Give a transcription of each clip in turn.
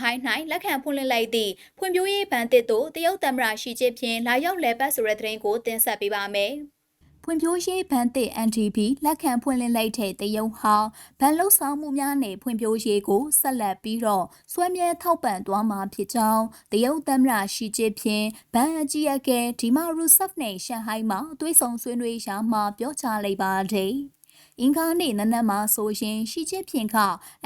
ဟိုင်း၌လက်ခံဖွင့်လှစ်လိုက်သည့်ဖွံ့ဖြိုးရေးဘဏ်တစ်သို့တရုတ်သမ္မတရှီကျင်းပင်လာရောက်လည်ပတ်ဆိုတဲ့သတင်းကိုတင်ဆက်ပေးပါမယ်။ဖွံ့ဖြိုးရေးဘဏ်တစ် NTP လက်ခံဖွင့်လှစ်လိုက်တဲ့တရုတ်ဟောင်းဘဏ်လှုပ်ဆောင်မှုများနဲ့ဖွံ့ဖြိုးရေးကိုဆက်လက်ပြီးတော့ဆွဲမြဲထောက်ပံ့သွားမှာဖြစ်ကြောင်းတရုတ်သမ္မတရှီကျင်းပင်ဘဏ်အကြီးအကဲဒီမာရူဆပ်နဲ့ရှန်ဟိုင်းမှာတွေ့ဆုံဆွေးနွေးရာမှာပြောကြားလိုက်ပါတယ်။ အင်္ဂါနေ့နနက်မှာဆိုရင်ရှီချစ်ဖြင်က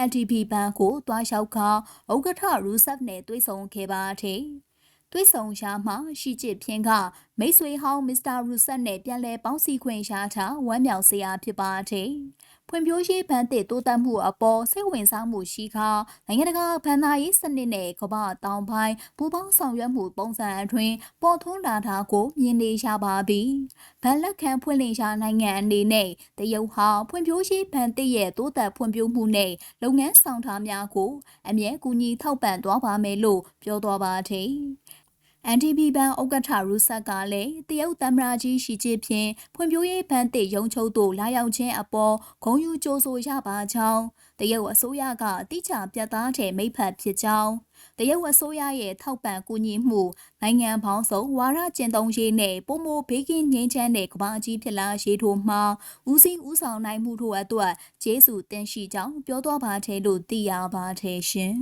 LTP ဘဏ်ကိုတွားလျှောက်ခါဥက္ကဋ္ဌရူဆက်နဲ့တွေ့ဆုံခဲ့ပါတယ်။တွေ့ဆုံရှာမှာရှီချစ်ဖြင်ကမိတ်ဆွေဟောင်းမစ္စတာရူဆက်နဲ့ပြန်လည်ပေါင်းစည်းခွင့်ရှာတာဝမ်းမြောက်စရာဖြစ်ပါတယ်။ ဖွံ့ဖြိုးရေးဘဏ်တစ်တိုးတက်မှုအပေါ်စိတ်ဝင်စားမှုရှိခါနိုင်ငံတကာဘဏ္ဍာရေးစနစ်နဲ့ကမ္ဘာတောင်ပိုင်းပူးပေါင်းဆောင်ရွက်မှုပုံစံအတွင်းပေါ်ထွန်းလာတာကိုမြင်နေရပါပြီ။ဘဏ်လက်ခံဖွင့်လှစ်ရာနိုင်ငံအနေနဲ့တရုတ်ဟာဖွံ့ဖြိုးရေးဘဏ်တစ်ရဲ့တိုးတက်ဖွံ့ဖြိုးမှုနဲ့လုပ်ငန်းဆောင်ထားများကိုအမြဲကူညီထောက်ပံ့သွားပါမယ်လို့ပြောသွားပါတယ်။ NTB ဘဏ်ဥက္ကဋ္ဌရူဆက်ကလည်းတရုတ်သမ္မတကြီးရှီကျင်းဖြင်ဖွံ့ဖြိုးရေးဘဏ်တစ်ရုံချုပ်သို့လာရောက်ခြင်းအပေါ်ဂုဏ်ယူကြိုဆိုရပါကြောင်းတရုတ်အစိုးရကတိကျပြတ်သားတဲ့မိဖက်ဖြစ်ကြောင်းတရုတ်အစိုးရရဲ့ထောက်ပံ့ကူညီမှုနိုင်ငံပေါင်းစုံဝါရကျင့်သုံးရေးနဲ့ပုံမိုဘေးကင်းငြိမ်းချမ်းတဲ့ကမ္ဘာကြီးဖြစ်လာရေးတို့မှာဦးစီးဦးဆောင်နိုင်မှုတို့အတွက်ကျေးဇူးတင်ရှိကြောင်းပြောသွားပါတယ်လို့သိရပါတယ်ရှင်